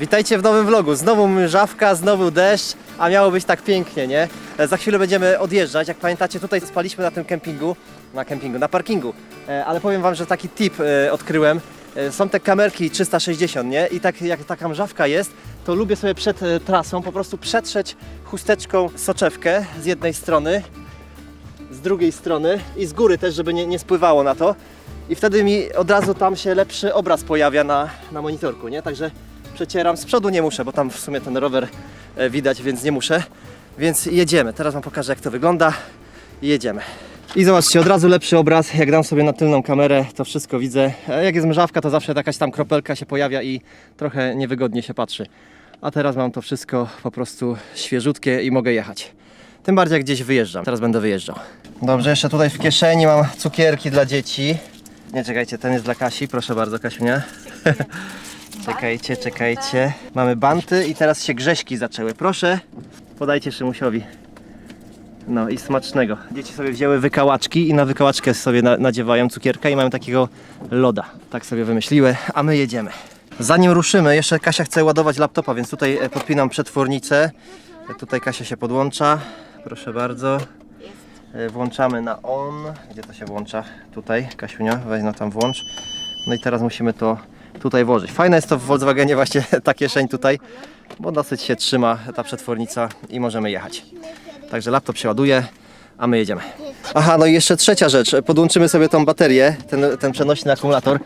Witajcie w nowym vlogu. Znowu mrzawka, znowu deszcz, a miało być tak pięknie, nie? Za chwilę będziemy odjeżdżać. Jak pamiętacie, tutaj spaliśmy na tym kempingu, na kempingu, na parkingu. E, Ale powiem wam, że taki tip e, odkryłem. E, Są te kamerki 360, nie? I tak jak taka mrzawka jest, to lubię sobie przed trasą po prostu przetrzeć chusteczką soczewkę z jednej strony, z drugiej strony i z góry też, żeby nie, nie spływało na to. I wtedy mi od razu tam się lepszy obraz pojawia na, na monitorku, nie? Także przecieram. Z przodu nie muszę, bo tam w sumie ten rower e, widać, więc nie muszę. Więc jedziemy. Teraz Wam pokażę, jak to wygląda. Jedziemy. I zobaczcie, od razu lepszy obraz. Jak dam sobie na tylną kamerę, to wszystko widzę. Jak jest mrzawka, to zawsze jakaś tam kropelka się pojawia i trochę niewygodnie się patrzy. A teraz mam to wszystko po prostu świeżutkie i mogę jechać. Tym bardziej jak gdzieś wyjeżdżam. Teraz będę wyjeżdżał. Dobrze, jeszcze tutaj w kieszeni mam cukierki dla dzieci. Nie czekajcie, ten jest dla Kasi. Proszę bardzo, Kasiunia. czekajcie, czekajcie. Mamy banty i teraz się grześki zaczęły. Proszę, podajcie Szymusiowi. No i smacznego. Dzieci sobie wzięły wykałaczki i na wykałaczkę sobie na, nadziewają cukierka i mają takiego loda. Tak sobie wymyśliły, a my jedziemy. Zanim ruszymy, jeszcze Kasia chce ładować laptopa, więc tutaj e, podpinam przetwornicę. Tutaj Kasia się podłącza. Proszę bardzo. E, Włączamy na on. Gdzie to się włącza? Tutaj, Kasiunia, weź no tam włącz. No i teraz musimy to tutaj włożyć. Fajne jest to w Volkswagenie właśnie ta kieszeń tutaj, bo dosyć się trzyma ta przetwornica i możemy jechać. Także laptop się ładuje, a my jedziemy. Aha, no i jeszcze trzecia rzecz. Podłączymy sobie tą baterię, ten, ten przenośny akumulator,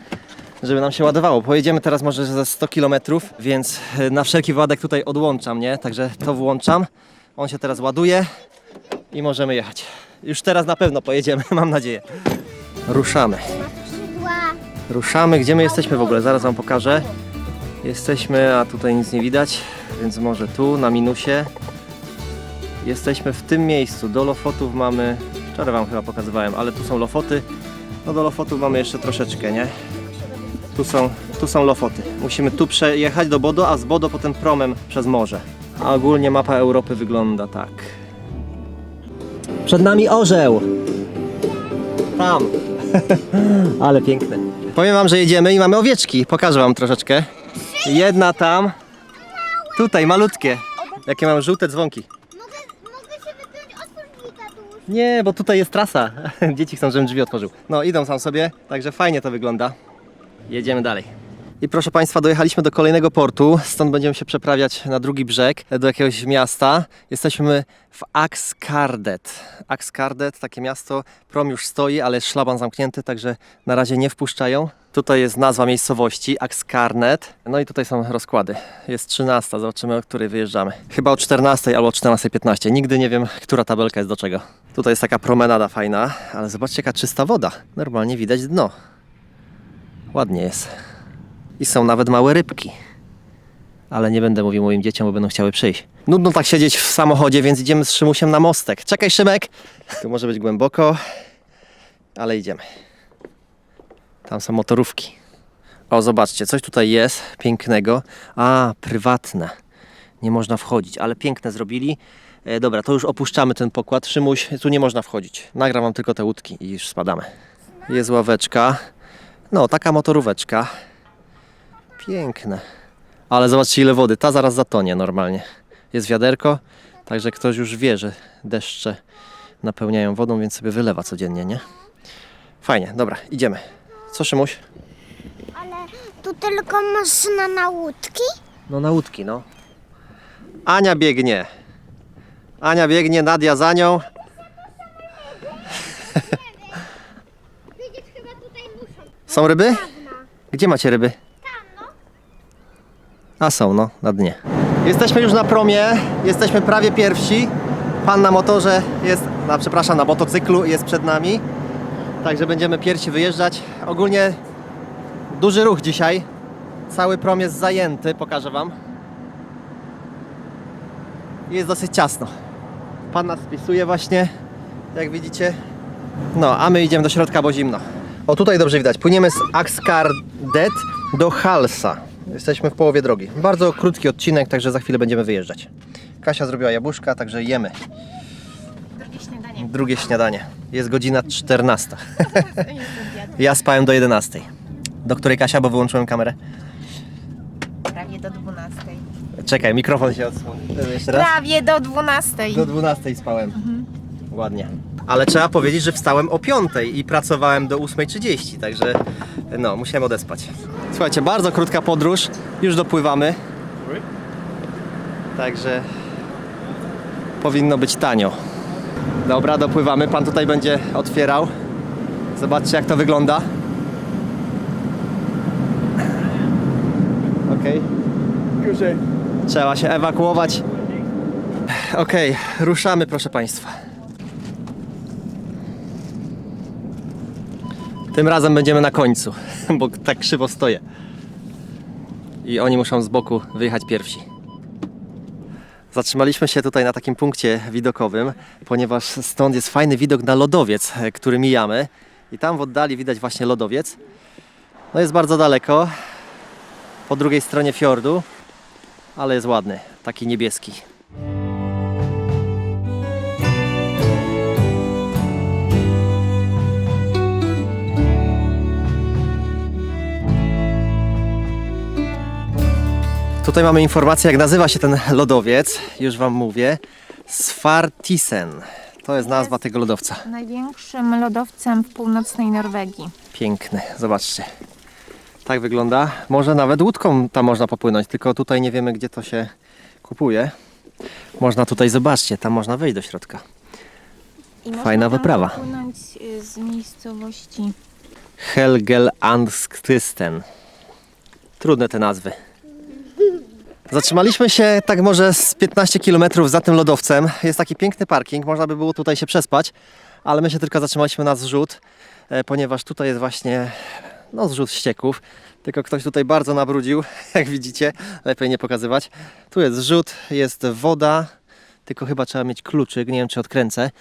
żeby nam się ładowało. Pojedziemy teraz może ze 100 km, więc e, na wszelki wypadek tutaj odłączam, nie? Także to włączam. On się teraz ładuje i możemy jechać. Już teraz na pewno pojedziemy, mam nadzieję. Ruszamy. Ruszamy. Gdzie my jesteśmy w ogóle? Zaraz Wam pokażę. Jesteśmy, a tutaj nic nie widać, więc może tu, na minusie. Jesteśmy w tym miejscu. Do Lofotów mamy... Wczoraj Wam chyba pokazywałem, ale tu są Lofoty. No do Lofotów mamy jeszcze troszeczkę, nie? Tu są, tu są Lofoty. Musimy tu przejechać do Bodo, a z Bodo potem promem przez morze. A ogólnie mapa Europy wygląda tak. Przed nami orzeł. Tam. Ale piękne. Powiem wam, że jedziemy i mamy owieczki. Pokażę wam troszeczkę. Jedna tam. Tutaj, malutkie. Jakie mam żółte dzwonki. Mogę, mogę się wypiąć tu. Nie, bo tutaj jest trasa. Dzieci chcą, żebym drzwi otworzył. No, idą sam sobie, także fajnie to wygląda. Jedziemy dalej. I proszę Państwa, dojechaliśmy do kolejnego portu. Stąd będziemy się przeprawiać na drugi brzeg, do jakiegoś miasta. Jesteśmy w Axkardet. Axkardet, takie miasto. Prom już stoi, ale szlaban zamknięty, także na razie nie wpuszczają. Tutaj jest nazwa miejscowości, Axkarnet. No i tutaj są rozkłady. Jest 13, zobaczymy o której wyjeżdżamy. Chyba o 14 albo o 14.15. Nigdy nie wiem, która tabelka jest do czego. Tutaj jest taka promenada fajna, ale zobaczcie jaka czysta woda. Normalnie widać dno. Ładnie jest. I są nawet małe rybki. Ale nie będę mówił moim dzieciom, bo będą chciały przyjść. Nudno tak siedzieć w samochodzie, więc idziemy z Szymusiem na mostek. Czekaj, Szymek! Tu może być głęboko, ale idziemy. Tam są motorówki. O, zobaczcie, coś tutaj jest pięknego. A, prywatne. Nie można wchodzić, ale piękne zrobili. E, dobra, to już opuszczamy ten pokład. Szymuś, tu nie można wchodzić. Nagram wam tylko te łódki i już spadamy. Jest ławeczka. No, taka motoróweczka. Piękne. Ale zobaczcie ile wody. Ta zaraz zatonie normalnie. Jest wiaderko, także ktoś już wie, że deszcze napełniają wodą, więc sobie wylewa codziennie, nie? Fajnie, dobra, idziemy. Co Szymuś? Ale tu tylko maszyna na łódki? No na łódki, no. Ania biegnie. Ania biegnie, Nadia za nią. Widzisz, chyba tutaj muszą. Są ryby? Gdzie macie ryby? A są, no, na dnie. Jesteśmy już na promie, jesteśmy prawie pierwsi. Pan na motorze jest, na, przepraszam, na motocyklu jest przed nami. Także będziemy pierwsi wyjeżdżać. Ogólnie duży ruch dzisiaj. Cały prom jest zajęty, pokażę Wam. Jest dosyć ciasno. Pan nas spisuje właśnie, jak widzicie. No, a my idziemy do środka, bo zimno. O, tutaj dobrze widać. Płyniemy z Axkardet do Halsa. Jesteśmy w połowie drogi. Bardzo krótki odcinek, także za chwilę będziemy wyjeżdżać. Kasia zrobiła jabłuszka, także jemy. Drugie śniadanie. Drugie śniadanie. Jest godzina 14. ja spałem do 11. Do której Kasia, bo wyłączyłem kamerę? Prawie do 12. Czekaj, mikrofon się odsłoni. Jeszcze raz? Prawie do 12. Do 12 spałem. Ładnie. Ale trzeba powiedzieć, że wstałem o 5 i pracowałem do 8.30, także no, musiałem odespać. Słuchajcie, bardzo krótka podróż, już dopływamy. Także powinno być tanio. Dobra, dopływamy. Pan tutaj będzie otwierał. Zobaczcie, jak to wygląda. Okej. Trzeba się ewakuować. Okej, ruszamy, proszę Państwa. Tym razem będziemy na końcu, bo tak krzywo stoję. I oni muszą z boku wyjechać pierwsi. Zatrzymaliśmy się tutaj na takim punkcie widokowym, ponieważ stąd jest fajny widok na lodowiec, który mijamy. I tam w oddali widać właśnie lodowiec. No jest bardzo daleko, po drugiej stronie fiordu, ale jest ładny, taki niebieski. Tutaj mamy informację, jak nazywa się ten lodowiec. Już Wam mówię. Svartisen. To jest nazwa tego lodowca. Największym lodowcem w północnej Norwegii. Piękny, zobaczcie. Tak wygląda. Może nawet łódką tam można popłynąć, tylko tutaj nie wiemy, gdzie to się kupuje. Można tutaj, zobaczcie, tam można wejść do środka. I można Fajna tam wyprawa. popłynąć, y, z miejscowości. Helgel Angstisten. Trudne te nazwy. Zatrzymaliśmy się tak może z 15 km za tym lodowcem. Jest taki piękny parking, można by było tutaj się przespać, ale my się tylko zatrzymaliśmy na zrzut, e, ponieważ tutaj jest właśnie no, zrzut ścieków. Tylko ktoś tutaj bardzo nabrudził, jak widzicie, lepiej nie pokazywać. Tu jest zrzut, jest woda, tylko chyba trzeba mieć kluczyk, nie wiem czy odkręcę.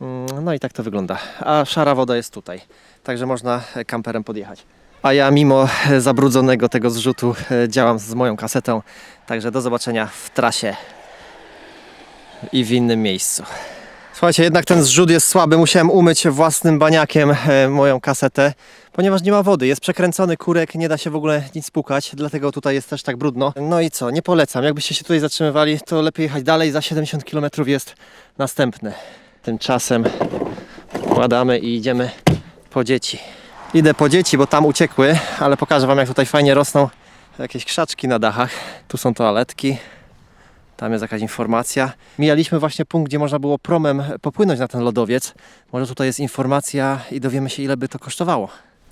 Mm, No i tak to wygląda. A szara woda jest tutaj, także można e, kamperem podjechać. A ja mimo e, zabrudzonego tego zrzutu e, działam z moją kasetą, także do zobaczenia w trasie i w innym miejscu. Słuchajcie, jednak ten zrzut jest słaby. Musiałem umyć własnym baniakiem e, moją kasetę, ponieważ nie ma wody. Jest przekręcony kurek, nie da się w ogóle nic pukać, dlatego tutaj jest też tak brudno. No i co, nie polecam. Jakbyście się tutaj zatrzymywali, to lepiej jechać dalej. Za 70 km jest następny. Tymczasem wkładamy i idziemy po dzieci. Idę po dzieci, bo tam uciekły, ale pokażę Wam, jak tutaj fajnie rosną jakieś krzaczki na dachach. Tu są toaletki. Tam jest jakaś informacja. Mijaliśmy właśnie punkt, gdzie można było promem popłynąć na ten lodowiec. Może tutaj jest informacja i dowiemy się, ile by to kosztowało.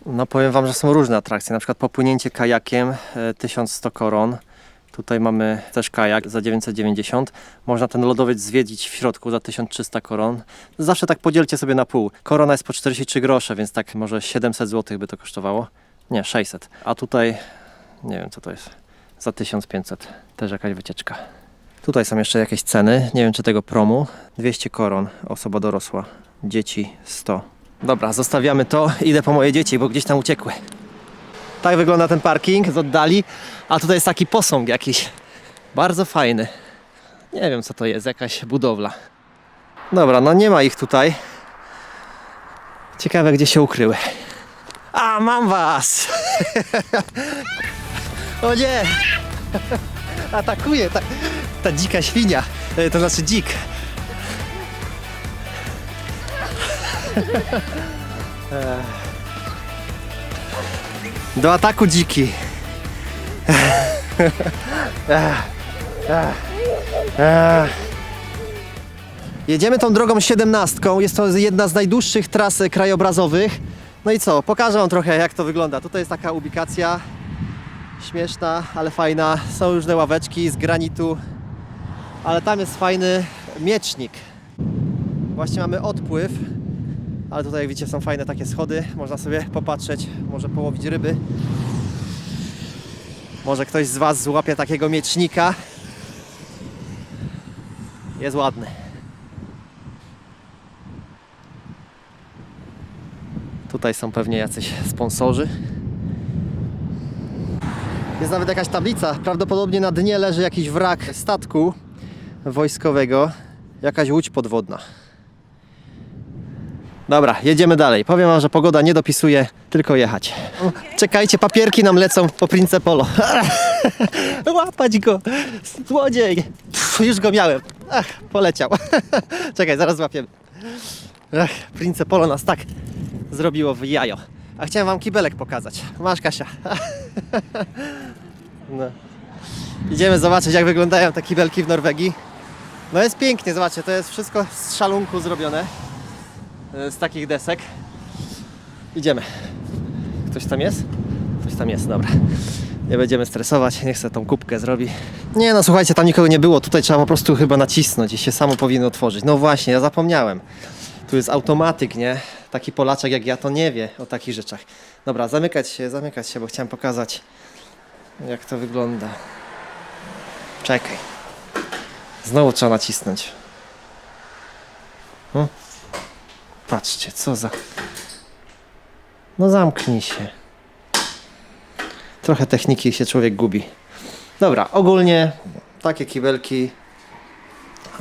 No powiem Wam, że są różne atrakcje. Na przykład popłynięcie kajakiem e, 1100 koron. Tutaj mamy też kajak za 990. Można ten lodowiec zwiedzić w środku za 1300 koron. Zawsze tak podzielcie sobie na pół. Korona jest po 43 grosze, więc tak może 700 zł by to kosztowało. Nie, 600. A tutaj nie wiem co to jest. Za 1500. Też jakaś wycieczka. Tutaj są jeszcze jakieś ceny. Nie wiem czy tego promu. 200 koron, osoba dorosła. Dzieci 100. Dobra, zostawiamy to. Idę po moje dzieci, bo gdzieś tam uciekły. Tak wygląda ten parking z oddali. A tutaj jest taki posąg jakiś. Bardzo fajny. Nie wiem co to jest, jakaś budowla. Dobra, no nie ma ich tutaj. Ciekawe gdzie się ukryły. A, mam was! o nie! Atakuje ta, ta dzika świnia. E, To znaczy dzik. Do ataku dziki. Jedziemy tą drogą 17. Jest to jedna z najdłuższych tras krajobrazowych. No i co? Pokażę Wam trochę jak to wygląda. Tutaj jest taka ubikacja. Śmieszna, ale fajna. Są różne ławeczki z granitu. Ale tam jest fajny miecznik. Właśnie mamy odpływ. Ale tutaj jak widzicie są fajne takie schody. Można sobie popatrzeć, może połowić ryby. Może ktoś z Was złapie takiego miecznika. Jest ładny. Tutaj są pewnie jacyś sponsorzy. Jest nawet jakaś tablica. Prawdopodobnie na dnie leży jakiś wrak statku wojskowego. Jakaś łódź podwodna. Dobra, jedziemy dalej. Powiem wam, że pogoda nie dopisuje, tylko jechać. Czekajcie, papierki nam lecą po Prince Polo. Łapać go! Złodziej! Pff, już go miałem. Ach, poleciał. Czekaj, zaraz złapiemy. Ach, Prince Polo nas tak zrobiło w jajo. A chciałem wam kibelek pokazać. Masz Kasia. No. Idziemy zobaczyć jak wyglądają te kibelki w Norwegii. No jest pięknie, zobaczcie, to jest wszystko z szalunku zrobione. E, Z takich desek. Idziemy. Ktoś tam jest? Ktoś tam jest, dobra. Nie będziemy stresować, niech sobie tą kubkę zrobi. Nie no, słuchajcie, tam nikogo nie było. Tutaj trzeba po prostu chyba nacisnąć i się samo powinno otworzyć. No właśnie, ja zapomniałem. Tu jest automatyk, nie? Taki Polaczek jak ja to nie wie o takich rzeczach. Dobra, zamykać się, zamykać się, bo chciałem pokazać jak to wygląda. Czekaj. Znowu trzeba nacisnąć. O. Patrzcie, co za... No zamknij się. Trochę techniki się człowiek gubi. Dobra, ogólnie takie kibelki,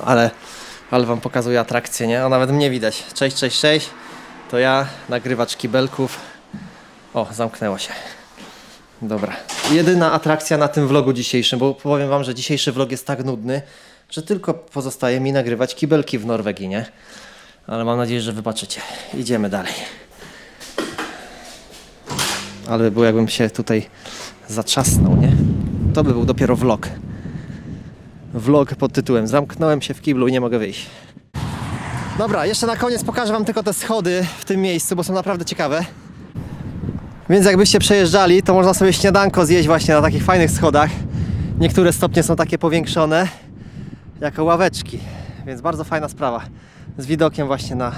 ale, ale wam pokazuję atrakcję, nie? O, nawet mnie widać. Cześć, cześć, cześć. To ja, nagrywacz kibelków. O, zamknęło się. Dobra. Jedyna atrakcja na tym vlogu dzisiejszym, bo powiem wam, że dzisiejszy vlog jest tak nudny, że tylko pozostaje mi nagrywać kibelki w Norwegii, nie? Ale mam nadzieję, że wybaczycie. Idziemy dalej. Ale by było jakbym się tutaj zatrzasnął, nie? To by był dopiero vlog. Vlog pod tytułem Zamknąłem się w kiblu i nie mogę wyjść. Dobra, jeszcze na koniec pokażę wam tylko te schody w tym miejscu, bo są naprawdę ciekawe. Więc jakbyście przejeżdżali, to można sobie śniadanko zjeść właśnie na takich fajnych schodach. Niektóre stopnie są takie powiększone jako ławeczki, więc bardzo fajna sprawa. Z widokiem właśnie na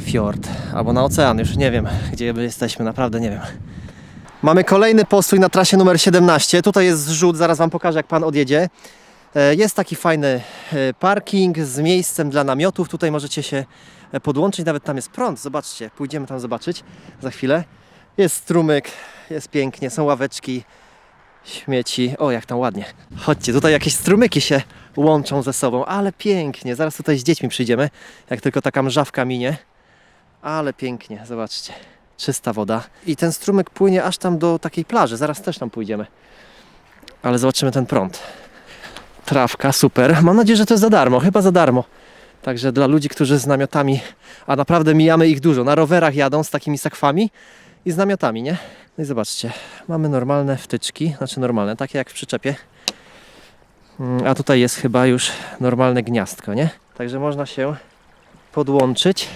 fiord albo na ocean, już nie wiem gdzie my jesteśmy, naprawdę nie wiem. Mamy kolejny postój na trasie numer 17. Tutaj jest zrzut, zaraz Wam pokażę jak Pan odjedzie. E, Jest taki fajny e, parking z miejscem dla namiotów. Tutaj możecie się e, podłączyć, nawet tam jest prąd. Zobaczcie, pójdziemy tam zobaczyć za chwilę. Jest strumyk, jest pięknie, są ławeczki, śmieci. O, jak tam ładnie. Chodźcie, tutaj jakieś strumyki się łączą ze sobą, ale pięknie. Zaraz tutaj z dziećmi przyjdziemy, jak tylko taka mrzawka minie. Ale pięknie, zobaczcie. Czysta woda. I ten strumyk płynie aż tam do takiej plaży. Zaraz też tam pójdziemy. Ale zobaczymy ten prąd. Trawka, super. Mam nadzieję, że to jest za darmo. Chyba za darmo. Także dla ludzi, którzy z namiotami, a naprawdę mijamy ich dużo, na rowerach jadą z takimi sakwami i z namiotami, nie? No i zobaczcie, mamy normalne wtyczki, znaczy normalne, takie jak w przyczepie. Mm, A tutaj jest chyba już normalne gniazdko, nie? Także można się podłączyć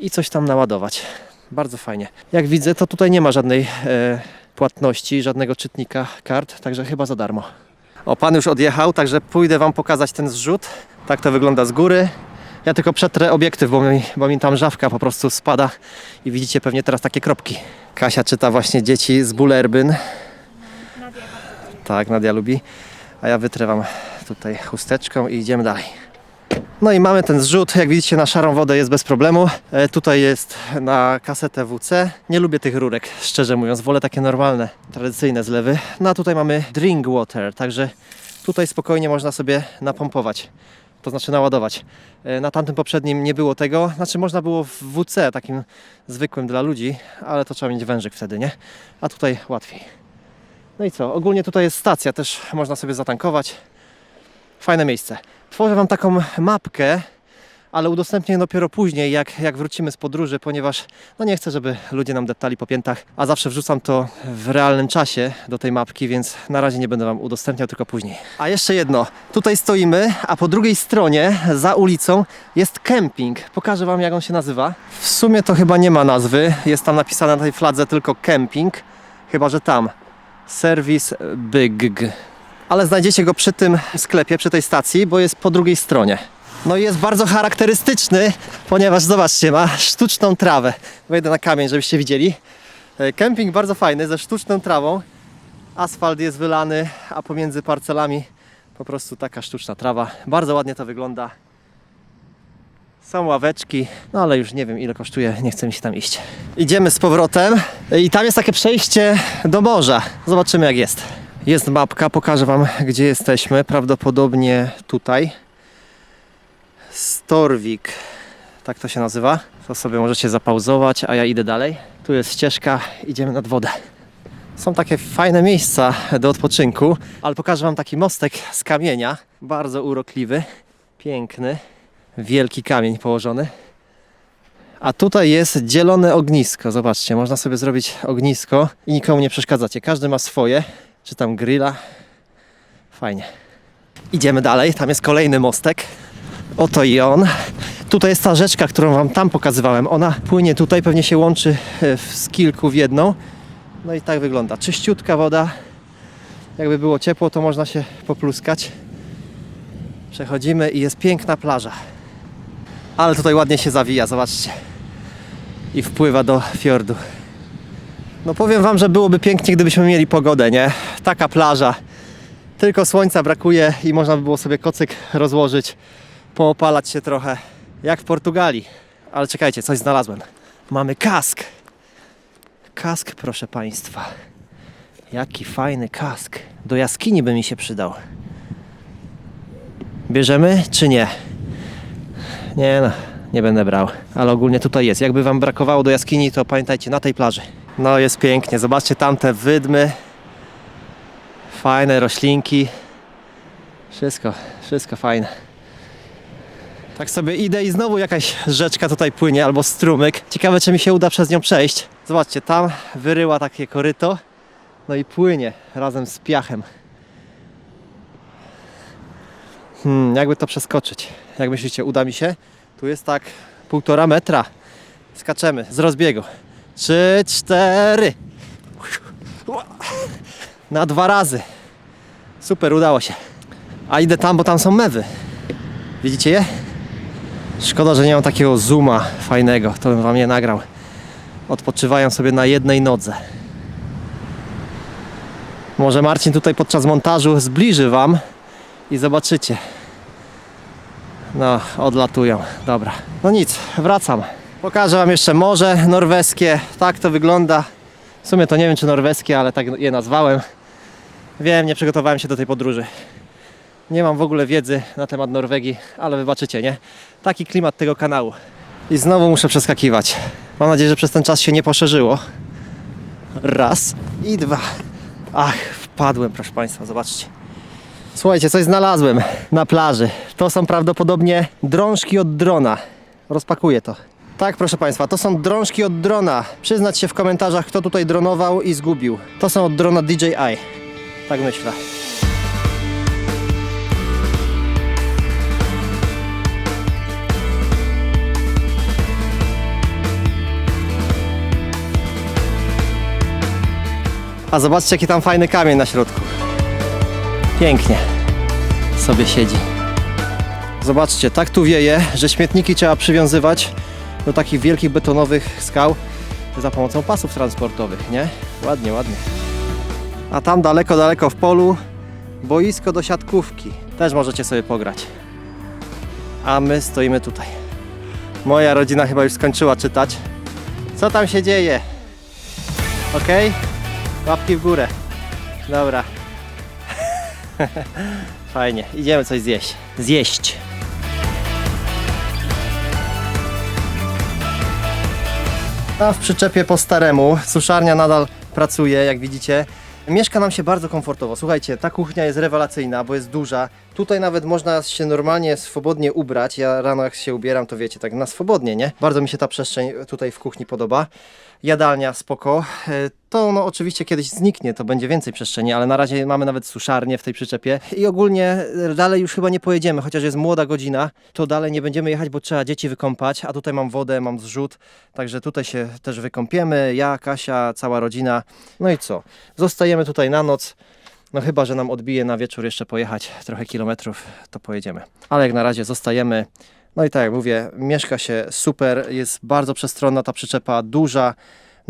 i coś tam naładować. Bardzo fajnie. Jak widzę, to tutaj nie ma żadnej e, płatności, żadnego czytnika kart, także chyba za darmo. O, pan już odjechał, także pójdę wam pokazać ten zrzut. Tak to wygląda z góry. Ja tylko przetrę obiektyw, bo mi, bo mi tam żawka po prostu spada i widzicie pewnie teraz takie kropki. Kasia czyta właśnie dzieci z Bullerbyn. Tak, Nadia lubi. A ja wytrę wam tutaj chusteczką i idziemy dalej. No i mamy ten zrzut, jak widzicie na szarą wodę jest bez problemu. E, tutaj jest na kasetę WC. Nie lubię tych rurek, szczerze mówiąc, wolę takie normalne, tradycyjne zlewy. No a tutaj mamy drink water, także tutaj spokojnie można sobie napompować, to znaczy naładować. E, Na tamtym poprzednim nie było tego, znaczy można było w WC, takim zwykłym dla ludzi, ale to trzeba mieć wężyk wtedy, nie? A tutaj łatwiej. No i co, ogólnie tutaj jest stacja, też można sobie zatankować. Fajne miejsce. Tworzę Wam taką mapkę, ale udostępnię dopiero później, jak, jak wrócimy z podróży, ponieważ no nie chcę, żeby ludzie nam deptali po piętach, a zawsze wrzucam to w realnym czasie do tej mapki, więc na razie nie będę Wam udostępniał, tylko później. A jeszcze jedno, tutaj stoimy, a po drugiej stronie, za ulicą, jest kemping. Pokażę Wam, jak on się nazywa. W sumie to chyba nie ma nazwy, jest tam napisane na tej fladze tylko kemping, chyba że tam. Service Big ale znajdziecie go przy tym sklepie, przy tej stacji, bo jest po drugiej stronie. No i jest bardzo charakterystyczny, ponieważ zobaczcie, ma sztuczną trawę. Wejdę na kamień, żebyście widzieli. E, Kemping bardzo fajny, ze sztuczną trawą. Asfalt jest wylany, a pomiędzy parcelami po prostu taka sztuczna trawa. Bardzo ładnie to wygląda. Są ławeczki, no ale już nie wiem ile kosztuje, nie chcę mi się tam iść. Idziemy z powrotem i tam jest takie przejście do morza. Zobaczymy jak jest. Jest mapka, pokażę Wam gdzie jesteśmy. Prawdopodobnie tutaj. Storvik. Tak to się nazywa. To sobie możecie zapauzować, a ja idę dalej. Tu jest ścieżka, idziemy nad wodę. Są takie fajne miejsca do odpoczynku, ale pokażę Wam taki mostek z kamienia. Bardzo urokliwy, piękny, wielki kamień położony. A tutaj jest dzielone ognisko. Zobaczcie, można sobie zrobić ognisko i nikomu nie przeszkadzacie. Każdy ma swoje, czy tam grilla. Fajnie. Idziemy dalej, tam jest kolejny mostek. Oto i on. Tutaj jest ta rzeczka, którą Wam tam pokazywałem. Ona płynie tutaj, pewnie się łączy e, z kilku w jedną. No i tak wygląda. Czyściutka woda. Jakby było ciepło, to można się popluskać. Przechodzimy i jest piękna plaża. Ale tutaj ładnie się zawija, zobaczcie. I wpływa do fiordu. No powiem Wam, że byłoby pięknie, gdybyśmy mieli pogodę, nie? Taka plaża. Tylko słońca brakuje i można by było sobie kocyk rozłożyć, poopalać się trochę, jak w Portugalii. Ale czekajcie, coś znalazłem. Mamy kask. Kask, proszę Państwa. Jaki fajny kask. Do jaskini by mi się przydał. Bierzemy czy nie? Nie no, nie będę brał. Ale ogólnie tutaj jest. Jakby Wam brakowało do jaskini, to pamiętajcie, na tej plaży. No jest pięknie. Zobaczcie tamte wydmy. Fajne roślinki. Wszystko, wszystko fajne. Tak sobie idę i znowu jakaś rzeczka tutaj płynie albo strumyk. Ciekawe, czy mi się uda przez nią przejść. Zobaczcie, tam wyryła takie koryto. No i płynie razem z piachem. Hmm, jakby to przeskoczyć? Jak myślicie, uda mi się? Tu jest tak półtora metra. Skaczemy z rozbiegu. Trzy, cztery. Na dwa razy. Super, udało się. A idę tam, bo tam są mewy. Widzicie je? Szkoda, że nie mam takiego zooma fajnego. To bym wam nie nagrał. Odpoczywają sobie na jednej nodze. Może Marcin tutaj podczas montażu zbliży wam i zobaczycie. No, odlatują. Dobra. No nic, wracam. Pokażę wam jeszcze morze norweskie. Tak to wygląda. W sumie to nie wiem czy norweskie, ale tak je nazwałem. Wiem, nie przygotowałem się do tej podróży. Nie mam w ogóle wiedzy na temat Norwegii, ale wybaczycie, nie? Taki klimat tego kanału. I znowu muszę przeskakiwać. Mam nadzieję, że przez ten czas się nie poszerzyło. Raz i dwa. Ach, wpadłem, proszę Państwa, zobaczcie. Słuchajcie, coś znalazłem na plaży. To są prawdopodobnie drążki od drona. Rozpakuję to. Tak, proszę Państwa, to są drążki od drona. Przyznać się w komentarzach, kto tutaj dronował i zgubił. To są od drona DJI. Tak myślę. A zobaczcie, jaki tam fajny kamień na środku. Pięknie sobie siedzi. Zobaczcie, tak tu wieje, że śmietniki trzeba przywiązywać do takich wielkich betonowych skał za pomocą pasów transportowych, nie? Ładnie, ładnie. A tam daleko, daleko w polu boisko do siatkówki. Też możecie sobie pograć. A my stoimy tutaj. Moja rodzina chyba już skończyła czytać. Co tam się dzieje? Ok? Łapki w górę. Dobra. Fajnie. Idziemy coś zjeść. Zjeść. A w przyczepie po staremu. Suszarnia nadal pracuje, jak widzicie. Mieszka nam się bardzo komfortowo. Słuchajcie, ta kuchnia jest rewelacyjna, bo jest duża. Tutaj nawet można się normalnie swobodnie ubrać. Ja rano jak się ubieram, to wiecie, tak na swobodnie, nie? Bardzo mi się ta przestrzeń tutaj w kuchni podoba. Jadalnia spoko. To no oczywiście kiedyś zniknie, to będzie więcej przestrzeni, ale na razie mamy nawet suszarnię w tej przyczepie i ogólnie e, dalej już chyba nie pojedziemy, chociaż jest młoda godzina, to dalej nie będziemy jechać, bo trzeba dzieci wykąpać, a tutaj mam wodę, mam zrzut, także tutaj się też wykąpiemy, ja, Kasia, cała rodzina. No i co? Zostajemy tutaj na noc. No chyba, że nam odbije na wieczór jeszcze pojechać trochę kilometrów, to pojedziemy. Ale jak na razie zostajemy. No i tak jak mówię, mieszka się super, jest bardzo przestronna ta przyczepa, duża.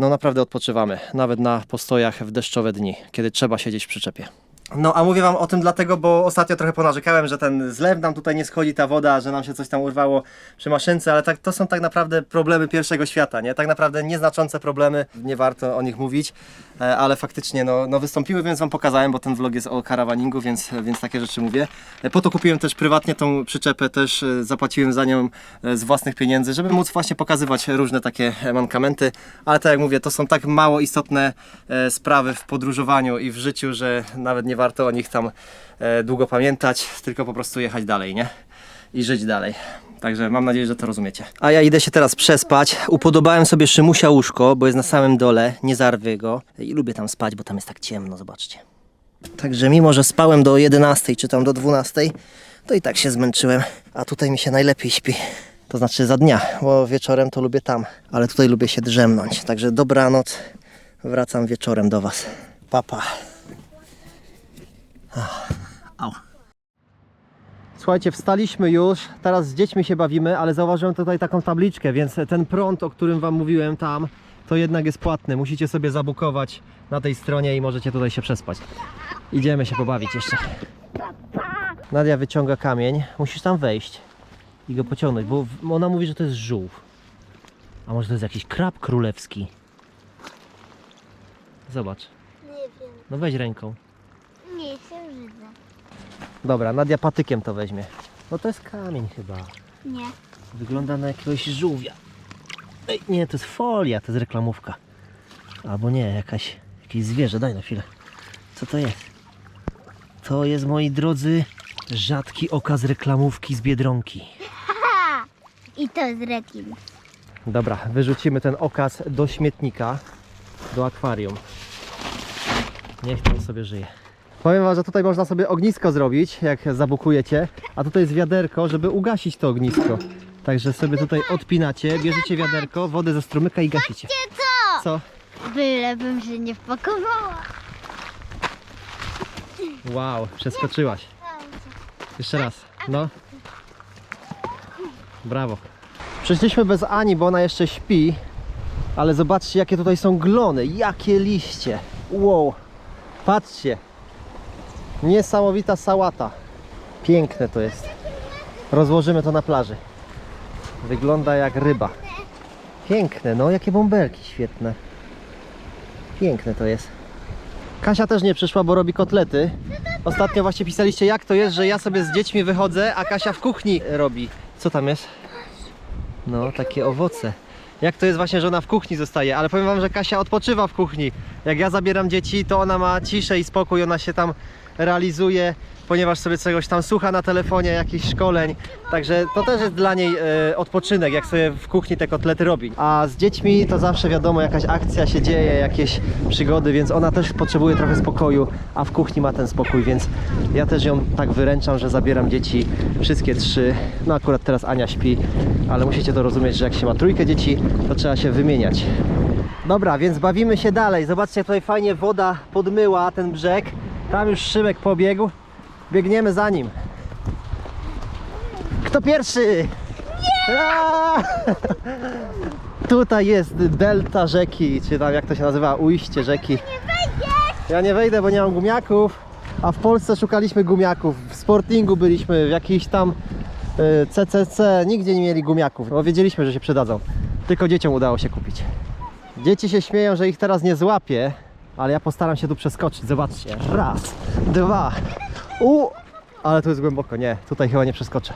No naprawdę odpoczywamy, nawet na postojach w deszczowe dni, kiedy trzeba siedzieć w przyczepie. No a mówię wam o tym dlatego, bo ostatnio trochę ponarzekałem, że ten zlew nam tutaj nie schodzi, ta woda, że nam się coś tam urwało przy maszynce, ale tak, to są tak naprawdę problemy pierwszego świata, nie? Tak naprawdę nieznaczące problemy, nie warto o nich mówić, e, ale faktycznie no, no wystąpiły, więc wam pokazałem, bo ten vlog jest o karawaningu, więc, więc takie rzeczy mówię. E, Po to kupiłem też prywatnie tą przyczepę, też e, zapłaciłem za nią z własnych pieniędzy, żeby móc właśnie pokazywać różne takie mankamenty, ale tak jak mówię, to są tak mało istotne sprawy w podróżowaniu i w życiu, że nawet nie warto o nich tam e, długo pamiętać, tylko po prostu jechać dalej, nie? I żyć dalej. Także mam nadzieję, że to rozumiecie. A ja idę się teraz przespać. Upodobałem sobie Szymusia łóżko, bo jest na samym dole. Nie zarwię go. I lubię tam spać, bo tam jest tak ciemno, zobaczcie. Także mimo, że spałem do 11 czy tam do 12, to i tak się zmęczyłem. A tutaj mi się najlepiej śpi. To znaczy za dnia, bo wieczorem to lubię tam. Ale tutaj lubię się drzemnąć. Także dobranoc. Wracam wieczorem do Was. Papa. Au. Słuchajcie, wstaliśmy już, teraz z dziećmi się bawimy, ale zauważyłem tutaj taką tabliczkę, więc ten prąd, o którym Wam mówiłem tam, to jednak jest płatny. Musicie sobie zabukować na tej stronie i możecie tutaj się przespać. Idziemy się pobawić jeszcze. Nadia wyciąga kamień, musisz tam wejść i go pociągnąć, bo ona mówi, że to jest żółw. A może to jest jakiś krab królewski? Zobacz. Nie wiem. No weź ręką. Dobra, Nadia patykiem to weźmie. No to jest kamień chyba. Nie. Wygląda na jakiegoś żółwia. Ej, nie, to jest folia, to jest reklamówka. Albo nie, jakaś, jakieś zwierzę, daj na chwilę. Co to jest? To jest, moi drodzy, rzadki okaz reklamówki z Biedronki. Ha! I to jest rekin. Dobra, wyrzucimy ten okaz do śmietnika, do akwarium. Niech tam sobie żyje. Powiem wam, że tutaj można sobie ognisko zrobić, jak zabukujecie, a tutaj jest wiaderko, żeby ugasić to ognisko. Także sobie tutaj odpinacie, bierzecie wiaderko, wodę ze strumyka i gasicie. Co? Co? Bylebym się nie wpakowała. Wow, przeskoczyłaś. Jeszcze raz. No. Brawo. Przyszliśmy bez Ani, bo ona jeszcze śpi. Ale zobaczcie, jakie tutaj są glony. Jakie liście. Wow. Patrzcie. Niesamowita sałata. Piękne to jest. Rozłożymy to na plaży. Wygląda jak ryba. Piękne, no jakie bąbelki świetne. Piękne to jest. Kasia też nie przyszła, bo robi kotlety. Ostatnio właśnie pisaliście, jak to jest, że ja sobie z dziećmi wychodzę, a Kasia w kuchni robi. Co tam jest? No, takie owoce. Jak to jest właśnie, że ona w kuchni zostaje, ale powiem wam, że Kasia odpoczywa w kuchni. Jak ja zabieram dzieci, to ona ma ciszę i spokój, ona się tam realizuje, ponieważ sobie czegoś tam słucha na telefonie, jakichś szkoleń. Także to też jest dla niej e, odpoczynek, jak sobie w kuchni te kotlety robi. A z dziećmi to zawsze wiadomo, jakaś akcja się dzieje, jakieś przygody, więc ona też potrzebuje trochę spokoju, a w kuchni ma ten spokój, więc ja też ją tak wyręczam, że zabieram dzieci, wszystkie trzy. No akurat teraz Ania śpi, ale musicie to rozumieć, że jak się ma trójkę dzieci, to trzeba się wymieniać. Dobra, więc bawimy się dalej. Zobaczcie, tutaj fajnie woda podmyła ten brzeg. Tam już Szymek pobiegł. Biegniemy za nim. Kto pierwszy? Nie! Tutaj jest delta rzeki, czy tam jak to się nazywa, ujście rzeki. Ja nie wejdę, bo nie mam gumiaków. A w Polsce szukaliśmy gumiaków. W Sportingu byliśmy, w jakiejś tam y, CCC. Nigdzie nie mieli gumiaków, bo wiedzieliśmy, że się przydadzą. Tylko dzieciom udało się kupić. Dzieci się śmieją, że ich teraz nie złapię, ale ja postaram się tu przeskoczyć. Zobaczcie. Raz, dwa. U! Ale tu jest głęboko. Nie, tutaj chyba nie przeskoczę.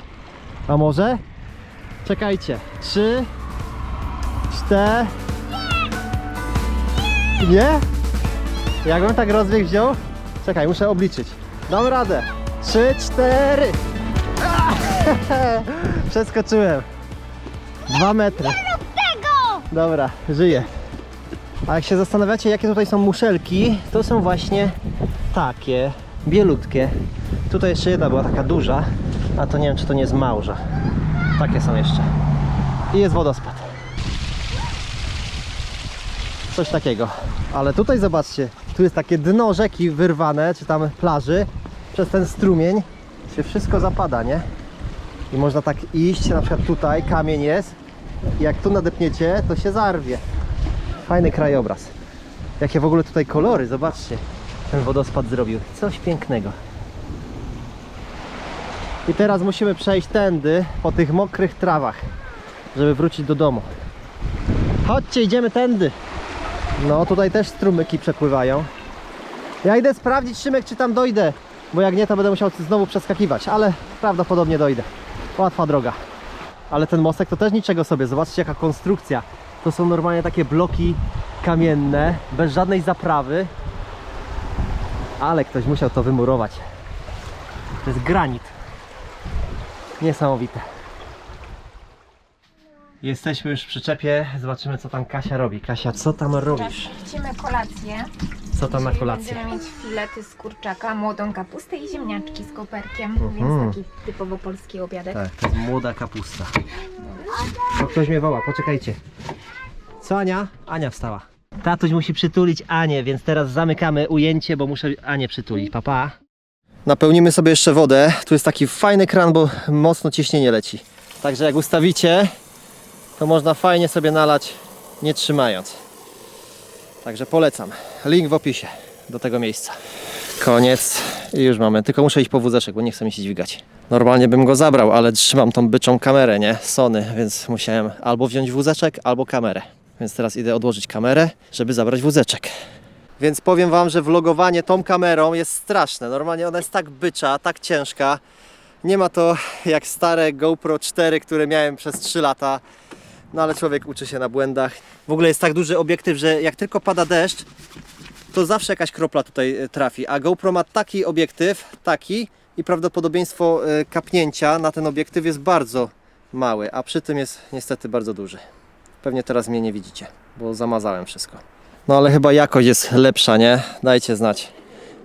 A może? Czekajcie. Trzy, cztery. Nie? Jakbym tak rozbieg wziął? Czekaj, muszę obliczyć. Dam radę. Trzy, cztery. Przeskoczyłem. Dwa metry. Dobra, żyję. A jak się zastanawiacie, jakie tutaj są muszelki, to są właśnie takie, bielutkie. Tutaj jeszcze jedna była taka duża, a to nie wiem, czy to nie jest małża. Takie są jeszcze. I jest wodospad. Coś takiego. Ale tutaj zobaczcie, tu jest takie dno rzeki wyrwane, czy tam plaży, przez ten strumień się wszystko zapada, nie? I można tak iść, na przykład tutaj kamień jest, i jak tu nadepniecie, to się zarwie. Fajny krajobraz. Jakie w ogóle tutaj kolory, zobaczcie. ten wodospad zrobił. Coś pięknego. I teraz musimy przejść tędy, po tych mokrych trawach, żeby wrócić do domu. Chodźcie, idziemy tędy. No, tutaj też strumyki przepływają. Ja idę sprawdzić, Szymek, czy tam dojdę, bo jak nie, to będę musiał znowu przeskakiwać, ale prawdopodobnie dojdę. Łatwa droga. Ale ten mostek to też niczego sobie. Zobaczcie, jaka konstrukcja. To są normalnie takie bloki kamienne, bez żadnej zaprawy. Ale ktoś musiał to wymurować. To jest granit. Niesamowite. Jesteśmy już w przyczepie. Zobaczymy, co tam Kasia robi. Kasia, co tam robisz? Chcemy kolację. Co tam na Dzisiaj kolację? Będziemy mieć filety z kurczaka, młodą kapustę i ziemniaczki z koperkiem, Mhm. więc taki typowo polski obiadek. Tak, to jest młoda kapusta. O, ktoś mnie woła, poczekajcie. Co Ania? Ania wstała. Tatuś musi przytulić Anię, więc teraz zamykamy ujęcie, bo muszę Anię przytulić. Papa. Napełnimy sobie jeszcze wodę. Tu jest taki fajny kran, bo mocno ciśnienie leci. Także jak ustawicie, to można fajnie sobie nalać, nie trzymając. Także polecam. Link w opisie do tego miejsca. Koniec i już mamy. Tylko muszę iść po wózeczek, bo nie chce mi się dźwigać. Normalnie bym go zabrał, ale trzymam tą byczą kamerę, nie? Sony, więc musiałem albo wziąć wózeczek, albo kamerę. Więc teraz idę odłożyć kamerę, żeby zabrać wózeczek. Więc powiem Wam, że vlogowanie tą kamerą jest straszne. Normalnie ona jest tak bycza, tak ciężka. Nie ma to jak stare GoPro 4, które miałem przez 3 lata. No ale człowiek uczy się na błędach. W ogóle jest tak duży obiektyw, że jak tylko pada deszcz, to zawsze jakaś kropla tutaj e, trafi. A GoPro ma taki obiektyw, taki i prawdopodobieństwo e, kapnięcia na ten obiektyw jest bardzo małe, a przy tym jest niestety bardzo duży. Pewnie teraz mnie nie widzicie, bo zamazałem wszystko. No ale chyba jakość jest lepsza, nie? Dajcie znać.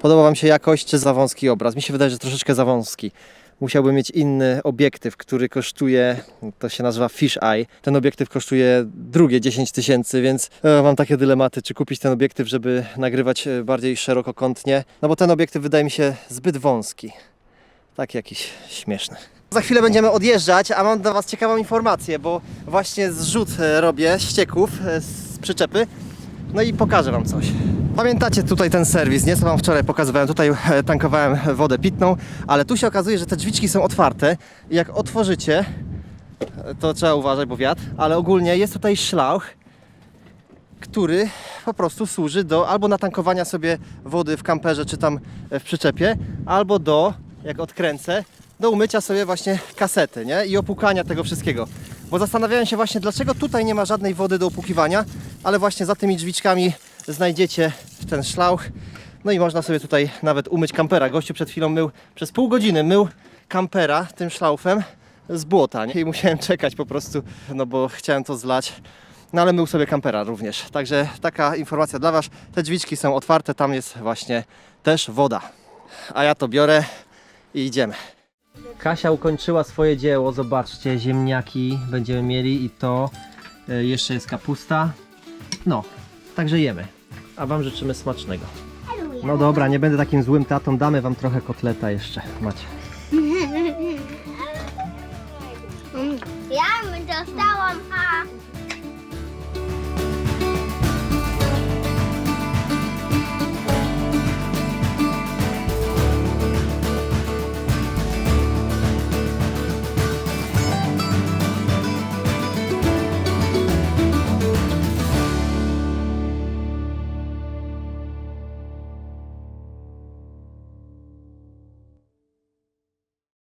Podoba Wam się jakość czy za wąski obraz? Mi się wydaje, że troszeczkę za wąski. Musiałbym mieć inny obiektyw, który kosztuje, to się nazywa fish eye. Ten obiektyw kosztuje drugie 10 tysięcy, więc e, mam takie dylematy, czy kupić ten obiektyw, żeby nagrywać e, bardziej szerokokątnie. No bo ten obiektyw wydaje mi się zbyt wąski. Tak jakiś śmieszny. Za chwilę będziemy odjeżdżać, a mam dla Was ciekawą informację, bo właśnie zrzut e, robię ścieków e, z przyczepy. No i pokażę Wam coś. Pamiętacie tutaj ten serwis, nie? Co Wam wczoraj pokazywałem. Tutaj e, tankowałem wodę pitną, ale tu się okazuje, że te drzwiczki są otwarte i jak otworzycie, to trzeba uważać, bo wiatr, ale ogólnie jest tutaj szlauch, który po prostu służy do albo natankowania sobie wody w kamperze czy tam w przyczepie, albo do, jak odkręcę, do umycia sobie właśnie kasety, nie? I opłukania tego wszystkiego. Bo zastanawiałem się właśnie, dlaczego tutaj nie ma żadnej wody do opłukiwania, ale właśnie za tymi drzwiczkami znajdziecie ten szlauch. No i można sobie tutaj nawet umyć kampera. Gościu przed chwilą mył, przez pół godziny mył kampera tym szlaufem z błota. Nie? I musiałem czekać po prostu, no bo chciałem to zlać. No ale mył sobie kampera również. Także taka informacja dla Was. Te drzwiczki są otwarte, tam jest właśnie też woda. A ja to biorę i idziemy. Kasia ukończyła swoje dzieło, zobaczcie, ziemniaki będziemy mieli i to e, jeszcze jest kapusta. No, także jemy. A Wam życzymy smacznego. No dobra, nie będę takim złym tatą, damy Wam trochę kotleta jeszcze. Macie.